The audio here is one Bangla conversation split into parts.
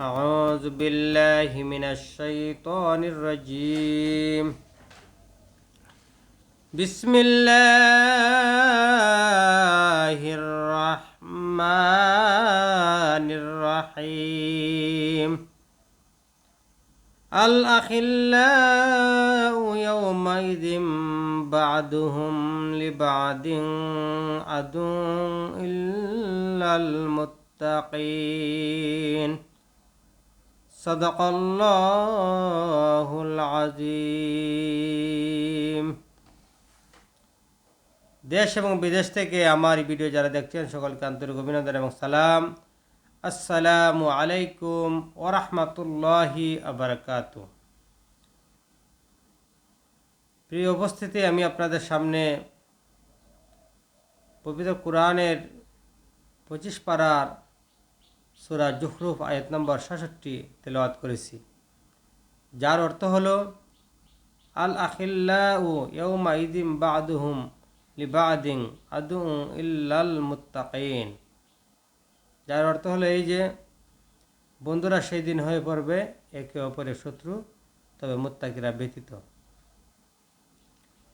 أعوذ بالله من الشيطان الرجيم. بسم الله الرحمن الرحيم. الأخلاء يومئذ بعضهم لبعض عدو إلا المتقين. সদকল্লাহুল আজিম। দেশ এবং বিদেশ থেকে আমার ভিডিও যারা দেখছেন, সকলকে আন্তরিক অভিনন্দন এবং সালাম। আসসালামু আলাইকুম ওরহমতুল্লাহি আবরকাত প্রিয় উপস্থিতি, আমি আপনাদের সামনে পবিত্র কোরআনের পঁচিশ পাড়ার সুরা জুখরুফ আয়াত নম্বর সাতষট্টি তেলাওয়াত করেছি। যার অর্থ হল, আল আখিল্লাউ ইয়ৌমা ইদিম বাদুহুম লিবাদিং আদু ইল্লাল মুত্তাকিন। যার অর্থ হলো এই যে, বন্ধুরা সেই দিন হয়ে পড়বে, একে অপরের শত্রু, তবে মুত্তাকিরা ব্যতীত।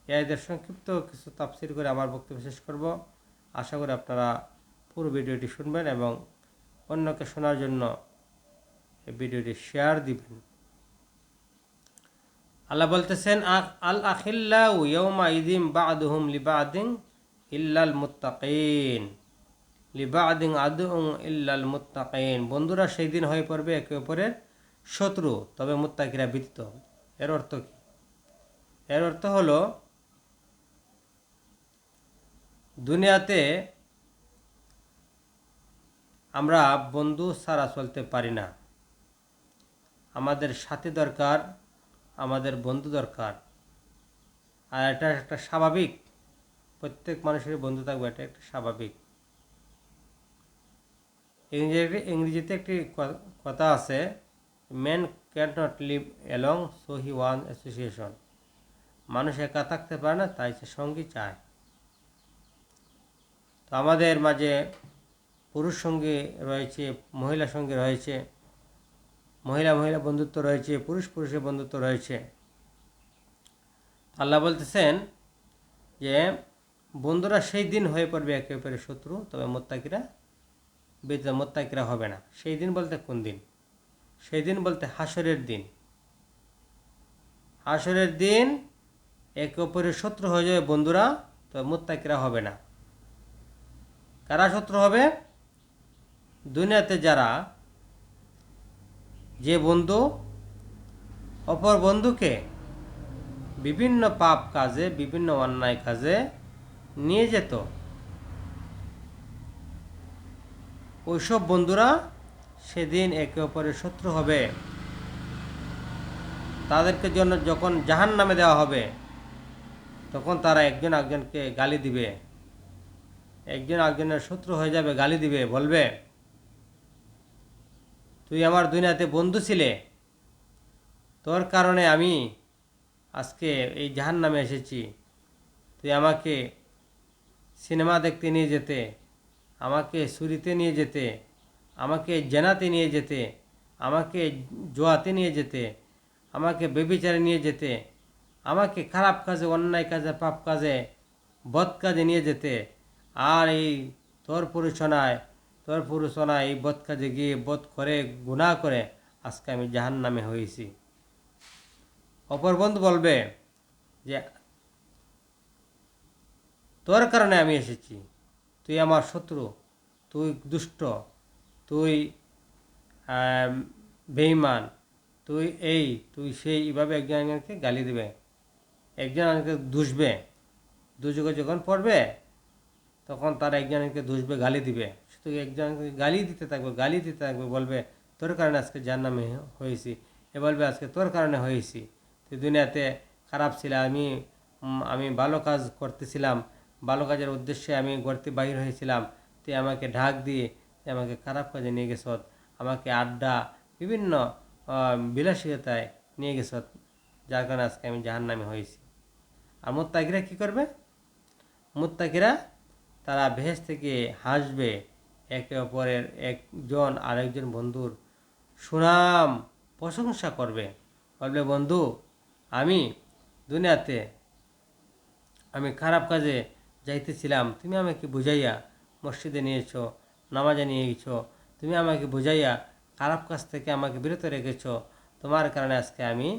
এদের সংক্ষিপ্ত কিছু তাফসির করে আমার বক্তব্য শেষ করব। আশা করি আপনারা পুরো ভিডিওটি শুনবেন এবং অন্যকে শোনার জন্য এই ভিডিওটি শেয়ার দিবেন। আল্লাহ বলতেছেন আল আখিল্লা ইয়ৌমা ইদিম বাদুহুম লিবাদিং ইল্লাল মুত্তাকিন। লিবাদিং আদু ইল্লাল মুত্তাকিন। বন্ধুরা, সেই দিন হয়ে পড়বে একে অপরের শত্রু, তবে মুত্তাকিরা ব্যতীত এর অর্থ কি? এর অর্থ হলো, দুনিয়াতে আমরা বন্ধু ছাড়া চলতে পারি না। আমাদের সাথী দরকার, আমাদের বন্ধু দরকার। আর এটা একটা স্বাভাবিক, প্রত্যেক মানুষের বন্ধু থাকবে, এটা একটা স্বাভাবিক। ইংরেজি, ইংরেজিতে একটি কথা আছে man can not live along so he one association মানুষ একা থাকতে পারে না, তাই সে সঙ্গী চায়। তো আমাদের মাঝে পুরুষ সঙ্গে রয়েছে, মহিলা সঙ্গে রয়েছে, মহিলা মহিলা বন্ধুত্ব রয়েছে, পুরুষ পুরুষের বন্ধুত্ব রয়েছে। আল্লাহ বলতেছেন যে, বন্ধুরা সেই দিন হয়ে পড়বে একে অপরের শত্রু, তবে মোত্তাকিরা বেদ মোত্তাকিরা হবে না। সেই দিন বলতে কোন দিন? সেই দিন বলতে হাসরের দিন। হাসরের দিন একে অপরের শত্রু হয়ে যাবে বন্ধুরা, তবে মোত্তাকিরা হবে না। কারা শত্রু হবে? দুনিয়াতে যারা যে বন্ধু, অপর বন্ধুকে বিভিন্ন পাপ কাজে, বিভিন্ন অন্যায় কাজে নিয়ে যেত, ওইসব বন্ধুরা সেদিন একে অপরের শত্রু হবে। তাদেরকে জন্য যখন জাহান নামে দেওয়া হবে, তখন তারা একজন একজনকে গালি দিবে। একজন একজনের শত্রু হয়ে যাবে, গালি দিবে, বলবে। তুই আমার দুনিয়াতে বন্ধু ছিলে। তোর কারণে আমি আজকে এই জাহান নামে এসেছি। তুই আমাকে সিনেমা দেখতে নিয়ে যেতে, আমাকে সুরিতে নিয়ে যেতে, আমাকে জেনাতে নিয়ে যেতে, আমাকে জোয়াতে নিয়ে যেতে, আমাকে বেবিচারে নিয়ে যেতে, আমাকে খারাপ কাজে, অন্যায় কাজে, পাপ কাজে, বদ কাজে নিয়ে যেতে। আর এই তোর পুরুষনায় তোর পুরুষনায় এই বদ কাজে গিয়ে বদ করে গুনাহ করে আজকে আমি জাহান নামে হয়েছি। অপর বন্ধু বলবে যে তোর কারণে আমি এসেছি। তুই আমার শত্রু তুই দুষ্ট তুই আম, বেঈমান তুই এই তুই সেই এইভাবে একজন একজনকে গালি দেবে। একজন একজনকে দুষবে। দুযোগে যখন পড়বে তখন তার একজনকে দুষবে গালি দিবে। শুধু একজনকে গালি দিতে থাকবে গালি দিতে থাকবে বলবে তোর কারণে আজকে জান্নামে হয়েছি। এ বলবে আজকে তোর কারণে হয়েছি। তুই দুনিয়াতে খারাপ ছিল আমি আমি ভালো কাজ করতেছিলাম। ভালো কাজের উদ্দেশ্যে আমি গড়তে বাহির হয়েছিলাম। তুই আমাকে ঢাক দিয়ে তুই আমাকে খারাপ কাজে নিয়ে গেছ। আমাকে আড্ডা বিভিন্ন আহ, বিলাসিতায় নিয়ে গেছ যার কারণে আজকে আমি জাহান্নামে হয়েছি। আর মোত্তাকিরা কী করবে? মুত্তাকিরা তারা ভেস থেকে হাসবে একে অপরের একজন আরেকজন বন্ধুর সুনাম, প্রশংসা করবে। বলবে, বন্ধু, আমি দুনিয়াতে আমি খারাপ কাজে যাইতেছিলাম। তুমি আমাকে বুঝাইয়া মসজিদে নিয়েছ, নামাজে নিয়ে গেছ। তুমি আমাকে বুঝাইয়া খারাপ কাজ থেকে আমাকে বিরত রেখেছ। তোমার কারণে আজকে আমি,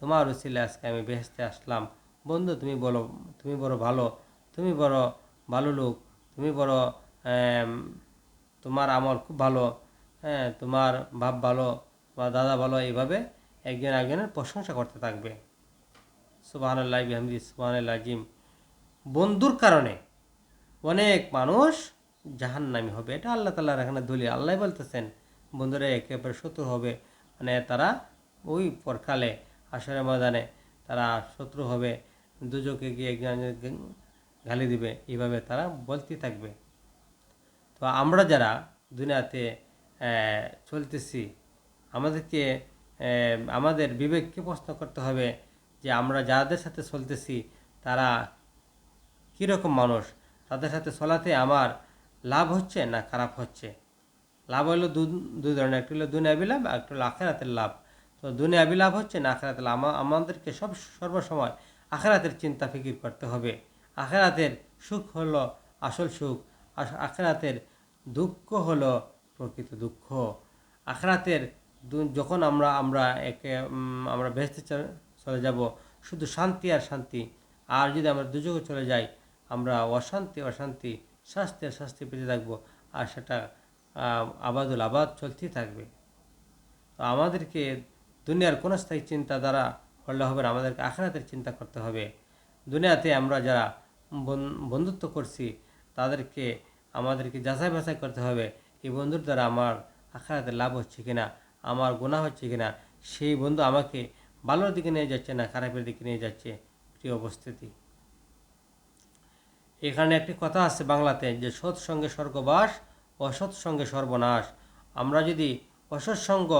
তোমার উচিলে আজকে আমি বেহেস্তে আসলাম। বন্ধু, তুমি বলো, তুমি বড় ভালো, তুমি বড় ভালো লোক, তুমি বড় তোমার আমল খুব ভালো হ্যাঁ তোমার বাপ ভালো বা দাদা ভালো, এইভাবে একজন একজনের প্রশংসা করতে থাকবে। সুবাহ আল্লাহ আজিম। বন্ধুর কারণে অনেক মানুষ জাহান্নামি হবে, এটা আল্লাহ তাল্লাহর এখানে দলিল। আল্লাহ বলতেছেন, বন্ধুরা একে অপরের শত্রু হবে। মানে তারা ওই পরকালে, আসরের ময়দানে তারা শত্রু হবে দুজকে গিয়ে একজন গালি দিবে, এইভাবে তারা বলতে থাকবে। তো আমরা যারা দুনিয়াতে চলতেছি, আমাদেরকে আমাদের বিবেককে প্রশ্ন করতে হবে যে আমরা যাদের সাথে চলতেছি, তারা কীরকম মানুষ? তাদের সাথে চলাতে আমার লাভ হচ্ছে না খারাপ হচ্ছে? লাভ হলো দু ধরনের, একটি হলো দুনিয়াবি লাভ, আর একটা হলো আখেরাতের লাভ। তো দুনিয়াবি লাভ হচ্ছে না আখেরাতের লাভ। আমাদেরকে সব, সর্বসময় আখেরাতের চিন্তা ফিকির করতে হবে। আখেরাতের সুখ হলো আসল সুখ আখেরাতের দুঃখ হলো প্রকৃত দুঃখ। আখেরাতের যখন আমরা আমরা একে আমরা বেহেস্তে চলে যাব, শুধু শান্তি আর শান্তি। আর যদি আমরা দুযোগে চলে যাই, আমরা অশান্তি অশান্তি, শাস্তি আর শাস্তি পেতে থাকব। আর সেটা আবাদুল আবাদ চলতেই থাকবে। তো আমাদেরকে দুনিয়ার কোনো স্থায়ী চিন্তা দ্বারা করলে হবে আমাদেরকে আখরাতের চিন্তা করতে হবে। দুনিয়াতে আমরা যারা বন- বন্ধুত্ব করছি, তাদেরকে আমাদেরকে যাচাই বাছাই করতে হবে, এই বন্ধুর দ্বারা আমার আখরাতে লাভ হচ্ছে কিনা, আমার গুণা হচ্ছে কিনা, সেই বন্ধু আমাকে ভালোর দিকে নিয়ে যাচ্ছে না, খারাপের দিকে নিয়ে যাচ্ছে? প্রিয় অবস্থিতি এখানে একটি কথা আছে বাংলাতে যে, সৎ সঙ্গে স্বর্গবাস, অসৎ সঙ্গে সর্বনাশ। আমরা যদি অসৎ সঙ্গ,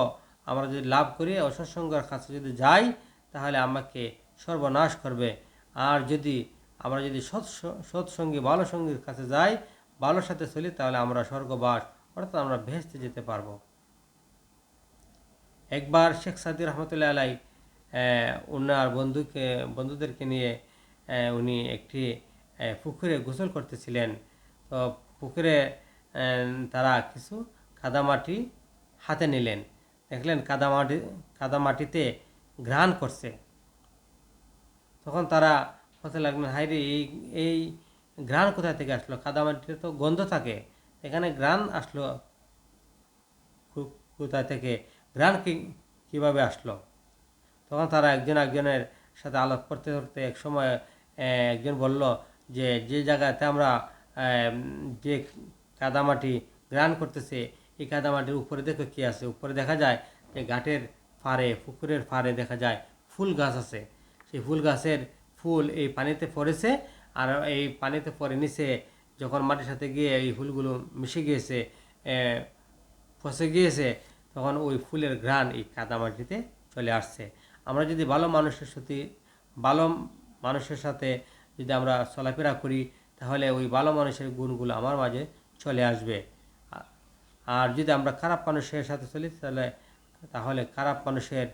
আমরা যদি লাভ করি, অসৎ সঙ্গের কাছে যদি যাই, তাহলে আমাকে সর্বনাশ করবে। আর যদি আমরা যদি সৎ সৎসঙ্গী ভালো সঙ্গীর কাছে যাই ভালোর সাথে চলি, তাহলে আমরা স্বর্গবাস, অর্থাৎ আমরা ভেস্তে যেতে পারব। একবার শেখ সাদি রহমতুল্লাহ আলাই ওনার বন্ধুকে, বন্ধুদেরকে নিয়ে উনি একটি পুকুরে গোসল করতেছিলেন। তো পুকুরে তারা কিছু কাদামাটি হাতে নিলেন। দেখলেন কাদামাটি, কাদামাটিতে ঘ্রাণ করছে। তখন তারা হতে লাগলেন হাইরে এই এই ঘ্রাণ কোথা থেকে আসলো? কাদামাটিতে তো গন্ধ থাকে। এখানে ঘ্রাণ আসলো কোথা থেকে? ঘ্রাণ কি, কীভাবে আসলো? তখন তারা একজন একজনের সাথে আলাপ করতে করতে এক সময় একজন বলল যে যে জায়গাতে আমরা যে কাদামাটি গ্রান করতেছে, এই কাদামাটির উপরে দেখো কী আছে? উপরে দেখা যায় যে ঘাটের ফাড়ে পুকুরের ফাড়ে দেখা যায় ফুল গাছ আছে। সেই ফুল গাছের ফুল এই পানিতে পড়েছে আর এই পানিতে পরে নিচে যখন মাটির সাথে গিয়ে এই ফুলগুলো মিশে গিয়েছে ফসে গিয়েছে, তখন ওই ফুলের ঘ্রাণ এই কাদামাটিতে চলে আসছে। আমরা যদি ভালো মানুষের সাথে, ভালো মানুষের সাথে যদি আমরা চলাফেরা করি, তাহলে ওই ভালো মানুষের গুণগুলো আমার মাঝে চলে আসবে। আর যদি আমরা খারাপ মানুষের সাথে চলি, তাহলে তাহলে খারাপ মানুষের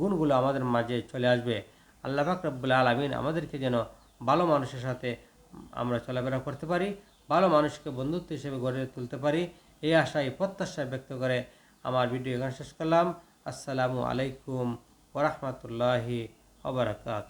গুণগুলো আমাদের মাঝে চলে আসবে। আল্লাহ পাক রব্বুল আলমিন আমাদেরকে যেন ভালো মানুষের সাথে আমরা চলাফেরা করতে পারি, ভালো মানুষকে বন্ধুত্ব হিসেবে গড়ে তুলতে পারি। এই আশায় প্রত্যাশা ব্যক্ত করে আমার ভিডিও এখানে শেষ করলাম। আসসালামু আলাইকুম ওরহমতুল্লাহি ওবরাকাত